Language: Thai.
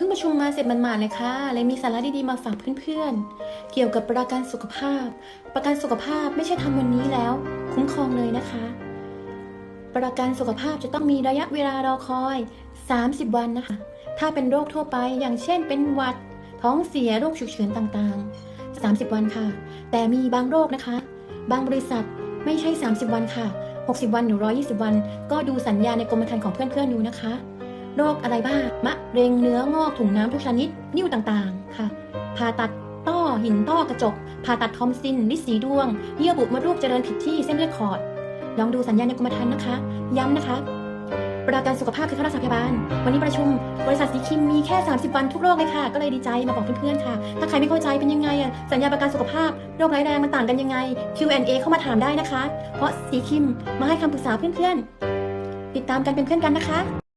พิ่งประชุมมาเสร็จมันมาเลยค่ะเลยมีสาระดีๆมาฝากเพื่อนๆ เกี่ยวกับประกันสุขภาพ ประกันสุขภาพไม่ใช่ทำวันนี้แล้ว คุ้มครองเลยนะคะ ประกันสุขภาพจะต้องมีระยะเวลารอคอย 30 วันนะคะ ถ้าเป็นโรคทั่วไปอย่างเช่น เป็นหวัด ท้องเสียโรคฉุกเฉินต่างๆ 30 วันค่ะ แต่มีบางโรคนะคะ บางบริษัทไม่ใช่ 30 วันค่ะ 60 วันหรือ120 วัน ก็ดูสัญญาในกรมธรรม์ของเพื่อนๆดูนะคะ โรคอะไรบ้าง มะเร็งเนื้องอกถุงน้ำทุกชนิด นิ่วต่างๆ ค่ะ ผ่าตัดต้อหินต้อกระจก ผ่าตัดทอมซินลิสีดวง เยื่อบุมดลูกเจริญผิดที่เส้นเลือดขอด ลองดูสัญญาณในกรมธรรม์นะคะ ย้ำนะคะ ประกันสุขภาพคือค่ารักษาพยาบาล วันนี้ประชุม บริษัทสีคิมมีแค่ 30 วันทุกโรคเลยค่ะ ก็เลยดีใจมาบอกเพื่อนๆ ค่ะ ถ้าใครไม่เข้าใจเป็นยังไงอะสัญญาประกันสุขภาพ โรคร้ายแรงมันต่างกันยังไง Q&A เข้ามาถามได้นะคะ เพราะสีคิมมาให้คำปรึกษาเพื่อนๆ ติดตามกันเป็นเพื่อนกันนะคะ